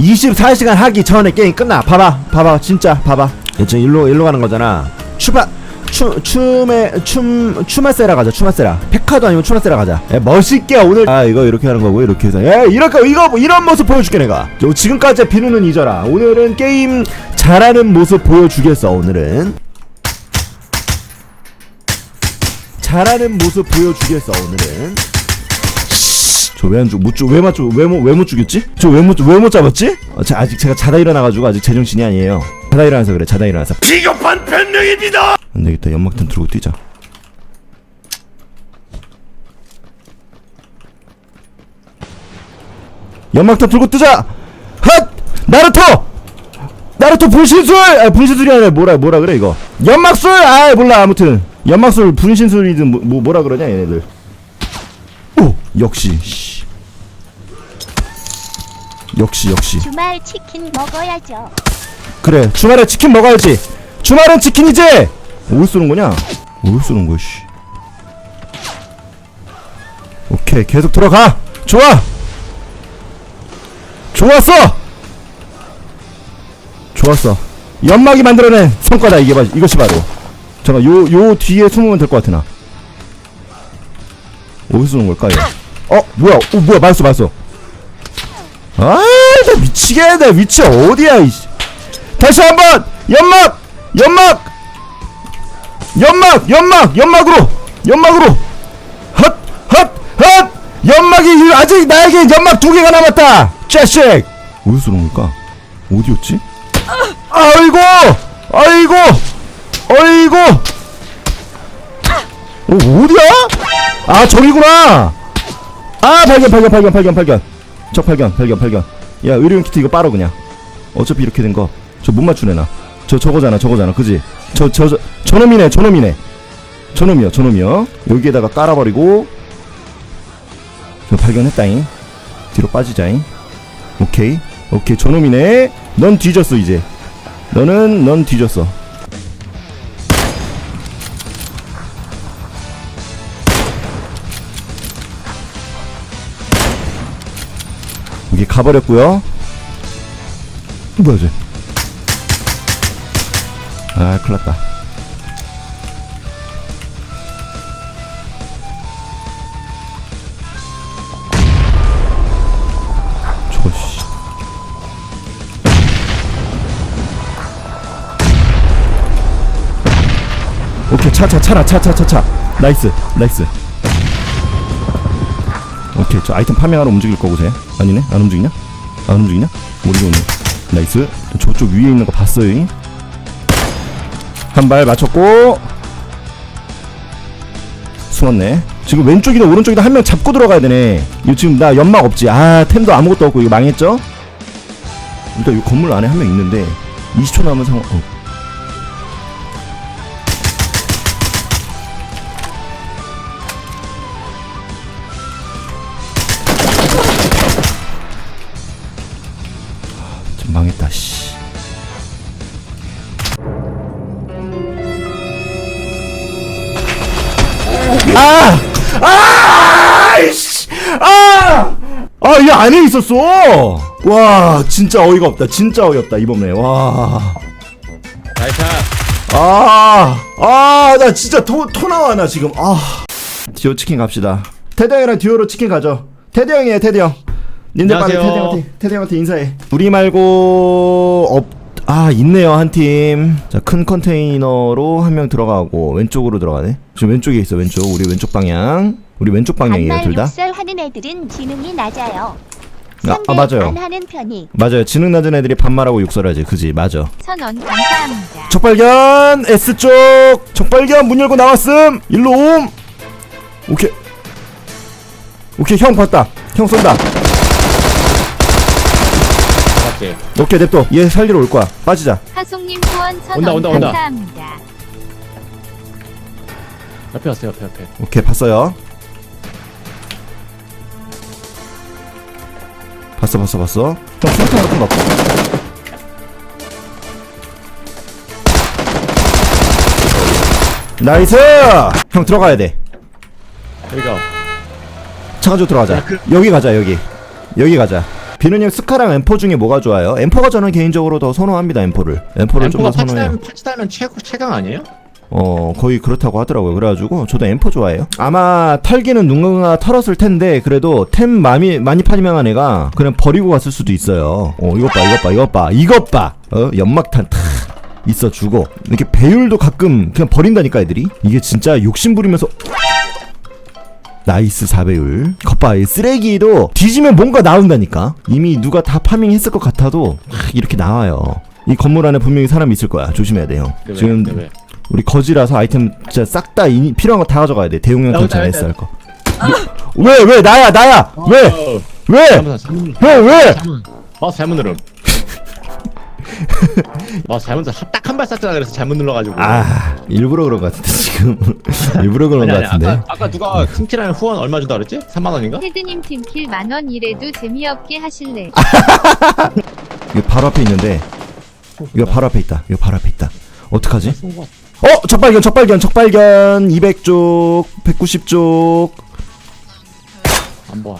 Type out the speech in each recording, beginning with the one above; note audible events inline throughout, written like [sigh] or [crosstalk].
24시간 하기 전에 게임 끝나. 봐봐 봐봐 진짜 봐봐. 지금 일로 일로 가는 거잖아. 추바 추 춤에 춤 추마세라 가자 추마세라. 페카도 아니고 추마세라 가자. 예, 멋있게 오늘. 아 이거 이렇게 하는 거고 이렇게 해서. 예 이렇게 이거 뭐 이런 모습 보여줄게 내가. 저 지금까지 비누는 잊어라. 오늘은 게임 잘하는 모습 보여주겠어 오늘은. 잘하는 모습 보여주겠어 오늘은 저왜 안 죽, 못 죽, 왜 맞죠? 왜못 왜못 죽였지? 저 왜 못 왜 못 잡았지? 어, 자, 아직 제가 자다 일어나가지고 아직 제정신이 아니에요. 자다 일어나서 그래. 자다 일어나서. 비겁한 변명입니다. 안 되겠다. 연막탄 들고 뛰자. 연막탄 들고 뜨자. 핫! 나루토! 나루토 분신술! 아, 분신술이 아니라 뭐라 뭐라 그래 이거. 연막술! 아, 몰라 아무튼. 연막술 분신술이든 뭐, 뭐 뭐라 그러냐 얘네들. 오, 역시. 씨. 역시 역시. 주말 치킨 먹어야죠. 그래 주말에 치킨 먹어야지. 주말은 치킨이지! 어디 쏘는 거냐? 어디 쏘는 거야 씨. 오케이 계속 들어가! 좋아! 좋았어! 좋았어. 연막이 만들어낸 성과다 이게 봐 이것이 바로. 잠깐 요 요 뒤에 숨으면 될 것 같아 나. 어디 쏘는 걸까 얘 어? 뭐야? 어 뭐야? 맞았어 맞았어. 아나 미치겠네 위치 어디야 이씨. 다시 한번! 연막! 연막! 연막! 연막! 연막으로! 연막으로! 헛헛헛! 연막이 아직 나에게 연막 두 개가 남았다! 자식! 어디서 쏘는 걸까? 어디였지? 아이고! 아이고! 아이고! 어 어디야? 아 저기구나 아 발견 발견 발견 발견 발견. 적 발견 발견 발견. 야 의료용 키트 이거 빨어 그냥. 어차피 이렇게 된 거. 저 못 맞추네 나저 저거잖아 저거잖아. 그지? 저 저 저 저놈이네 저놈이네. 저놈이요 저놈이요. 여기에다가 깔아버리고. 저 발견했다잉. 뒤로 빠지자잉. 오케이. 오케이 저놈이네. 넌 뒤졌어 이제. 너는 넌 뒤졌어 여기 가버렸고요 뭐야 쟤 아, 큰일 났다. 오케이, 차, 차, 차라, 차, 차, 차, 차. 나이스, 나이스. 오케이, 저 아이템 파밍하러 움직일 거고, 쟤. 아니네? 안 움직이냐? 안 움직이냐? 모르겠네. 나이스. 저쪽 위에 있는 거 봤어요, 한 발 맞췄고 숨었네 지금 왼쪽이다 오른쪽이다 한명 잡고 들어가야 되네 이거 지금 나 연막 없지 아 템도 아무것도 없고 이거 망했죠 일단 이 건물 안에 한 명 있는데 20초 남은 상황 어. 아! 아! 이씨! 아! 아, 이 안에 있었어! 와, 진짜 어이가 없다. 진짜 어이없다, 이번에. 와. 나이스. 아! 아, 나 진짜 토, 토 나와, 나 지금. 아. 디오 치킨 갑시다. 테드 형이랑 듀오로 치킨 가죠. 테드 형이에요, 테드 형. 님들 빨리 테드 안녕하세요. 형한테, 테드 형한테 인사해. 우리 말고, 없, 아, 있네요, 한 팀. 자, 큰 컨테이너로 한 명 들어가고, 왼쪽으로 들어가네. 지금 왼쪽에 있어, 왼쪽. 우리 왼쪽 방향. 우리 왼쪽 방향이에요, 반말 둘 다. 욕설 하는 애들은 지능이 낮아요. 아, 아, 맞아요. 안 하는 편이 맞아요. 지능 낮은 애들이 반말하고 욕설하지. 그지, 맞아. 선언 감사합니다. 적발견! S쪽! 적발견! 문 열고 나왔음! 일로 옴! 오케이. 오케이, 형 봤다. 형 쏜다. 맞지. 오케이, 냅둬. 얘 살리러 올 거야. 빠지자. 하송님 후원 온다, 온다, 온다. 감사합니다. 옆에 왔어요. 옆에 옆에. 오케이, 봤어요. 봤어, 봤어, 봤어. 형, 수류탄 같은 거 없어? 나이스! 형, 들어가야 돼. 여기가. 차 가지고 들어가자. 여기 가자, 여기. 여기 가자. 비누님 스카랑 M4 중에 뭐가 좋아요? M4가 저는 개인적으로 더 선호합니다 M4를. M4를 좀 더 엠포가 파츠 선호해요. 파츠 달면 최고 최강 아니에요? 어 거의 그렇다고 하더라고요. 그래가지고 저도 M4 좋아해요. 아마 털기는 누군가 털었을 텐데 그래도 템 많이 많이 파밍한 애가 그냥 버리고 갔을 수도 있어요. 어 이것 봐 이것 봐 이것 봐 이것 봐 어 연막탄 탁 있어 주고. 이렇게 배율도 가끔 그냥 버린다니까 애들이. 이게 진짜 욕심 부리면서 나이스 4배율. 겉봐 이 쓰레기도 뒤지면 뭔가 나온다니까. 이미 누가 다 파밍했을 것 같아도 막 이렇게 나와요. 이 건물 안에 분명히 사람이 있을 거야. 조심해야 돼요. 그 왜, 지금 그 왜? 우리 거지라서 아이템 진짜 싹 다 필요한 거 다 가져가야 돼. 대용량 탄창. S 할 거. 왜 왜? 나야 나야! 왜? 어, 왜? 형 왜? 마우스 잘못 누름 마우스 잘못 딱한 발 쐈잖아 그래서 잘못 눌러가지고 아 일부러 그런 거 같은데 지금 [laughs] 일부러 그런 아니, 거 아니, 같은데 아까, 아까 누가 팀킬하는 후원 얼마 준다 그랬지? 3만 원인가? 헤드님 팀킬 만원 이래도 재미없게 하실래? [laughs] 이거 바로 앞에 있는데 이거 바로 앞에 있다 이거 바로 앞에 있다 어떡하지? 어 적발견 적발견 적발견 200쪽 190쪽 안 봐.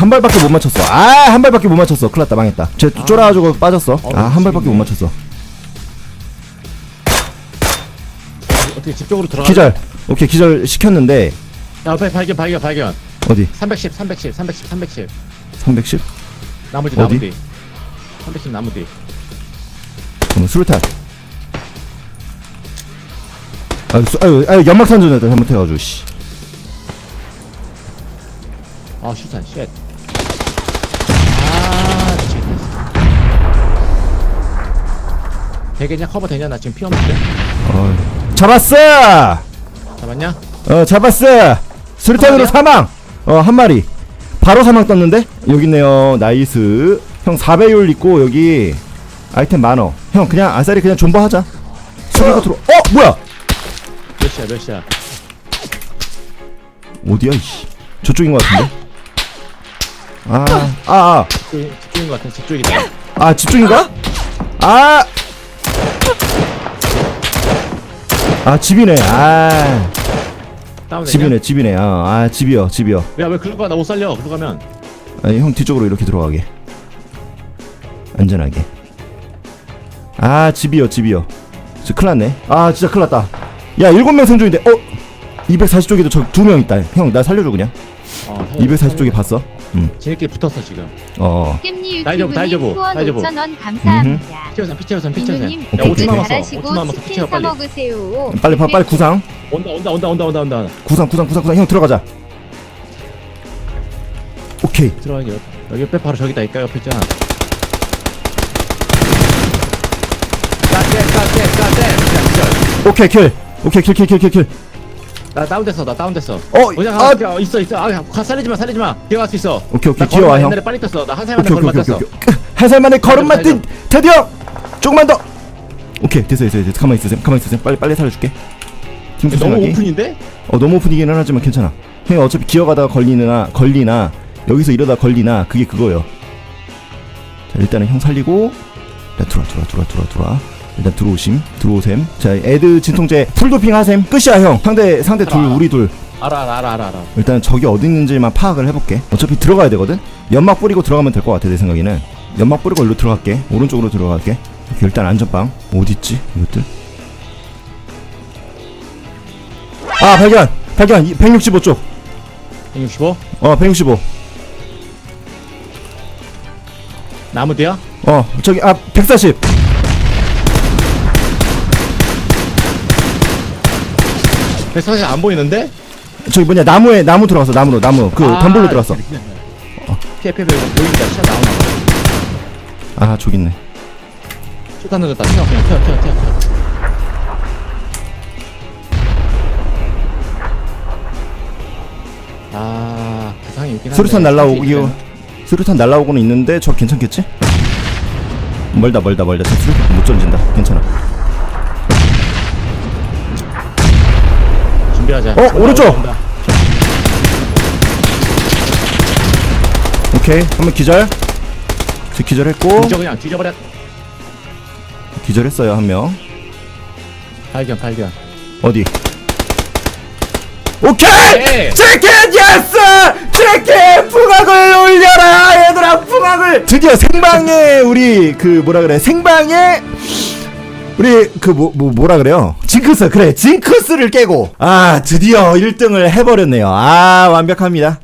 한 발밖에 못 맞췄어 아 한 발밖에 못 맞췄어 큰일 났다 망했다 쟤 쫄아가지고 빠졌어 아한 발밖에 못 맞췄어 어떻게 집 쪽으로 들어가? 기절 오케이 기절 시켰는데 야, 옆에 발견, 발견, 발견. 어디 310, 310, 310, 310. 310? 나무 뒤, 어디? 나무 뒤. 310 나무 뒤. 그럼 수류탄 아유, 수, 아유, 아유 연막탄 전에다 잘못해가지고 씨. 아, 슈탄, 쉣. 되겠냐? 커버 되냐? 나 지금 피 없는데? 어이. 잡았어! 잡았냐? 어 잡았어! 수류탄으로 사망! 어 한 마리 바로 사망 떴는데? 여기 있네요 나이스 형 4배율 있고 여기 아이템 많어 형 그냥 아싸리 그냥 존버 하자 수리가 들어 어 뭐야 몇 시야, 몇 시야? 어디야 이씨 저쪽인 것 같은데 아 아아 아, 집중, 집중인 것 같은 집중이다. 아, 집중인가? 아! 아, 집이네. 아? 집이네, 집이네. 아, 아 집이요, 집이요. 야, 왜 글로 가? 나 못 살려. 글로 가면. 아니, 형 뒤쪽으로 이렇게 들어가게. 안전하게. 아, 집이요, 집이요. 저 큰일 났네. 아, 진짜 큰일 났다. 야, 일곱 명 생존인데, 어? 240쪽에도 저 두 명 있다. 형, 나 살려줘, 그냥. 어, 240쪽에 봤어? 응. 지네끼리 붙었어, 지금. 어. 다이저브, 유튜브님 다이저브, 후원 다이저브. 5천원 감사합니다. 피치어선, 피치어선, 피치어선. 비누님 야, 오케이, 5초 오케이. 남았어. 5초 잘하시고 남았어. 치킨 사 빨리. 먹으세요. 빨리, 빨리, 빨리 구상. 온다, 온다, 온다, 온다, 온다, 온다. 구상, 구상, 구상, 구상. 형, 들어가자. 오케이. 들어가기 여기, 여기 옆에 바로 저기다 있까 옆에 있잖아. 까대. 야, 기절. 오케이, 킬. 오케이, 킬, 킬, 킬, 킬, 킬. 나 다운됐어, 나 다운됐어. 어, 그냥 아, 가, 아, 있어, 있어. 아, 가, 살리지 마, 살리지 마. 기어갈 수 있어. 오케이, 오케이. 나 기어와, 걸음 형. 옛날에 빨리 떴어. 나한 살만에 오케이 오케이 걸음 오케이. 오케이 한 살만에 살려, 뛴 테디 형 조금만 더 오케이 됐어 됐어 됐어 가만히 있으세요 가만히 있으세요 빨리 빨리 살려줄게 팀 너무 구성하기 오픈인데? 어 너무 오픈이기는 하지만 괜찮아 형이 어차피 기어가다가 걸리나 걸리나 여기서 이러다 걸리나 그게 그거예요 자 일단은 형 살리고 들어와 들어와 들어와 들어와 들어와 일단 들어오심 들어오셈. 자 애드 진통제 풀도핑 하셈. 끝이야 형. 상대 상대 둘. 우리 둘. 알아, 알아, 알아, 알아, 알아. 일단 적이 어디 있는지만 파악을 해볼게. 어차피 들어가야 되거든? 연막 뿌리고 들어가면 될 것 같아 내 생각에는. 연막 뿌리고 일로 들어갈게. 오른쪽으로 들어갈게. 오케이, 일단 안전빵. 어딨지 이것들? 아 발견! 발견! 165쪽. 165? 어 165. 나무 뒤야? 어 저기 아 140. 근데 사실 안 보이는데? 저기 뭐냐 나무에 나무 들어갔어 나무로 나무 그 아, 담불로 들어갔어 피해, 피해, 피해. 보인다. 시야 나오나 봐. 아 저기 있네 슈탄 던졌다. 튀어, 그냥 튀어, 튀어, 튀어, 튀어. 아, 부상이 있긴 한데. 수류탄 이거 수류탄 날라오고는 있는데 저 괜찮겠지? 멀다 멀다 멀다 저 수류탄 못 던진다 괜찮아 준비하자. 어, 오른쪽! 온다. 오케이 한번 기절 저 기절했고 뒤져 그냥 뒤져버려. 기절했어요 한 명 발견, 발견. 어디 오케이 네. 치킨 예스 치킨 풍악을 올려라 얘들아 풍악을 드디어 생방에 우리 그 뭐라 그래 생방에 우리 그뭐뭐 뭐, 라 그래요? 징크스 그래 징크스를 깨고. 아 드디어 1등을 해버렸네요. 아 완벽합니다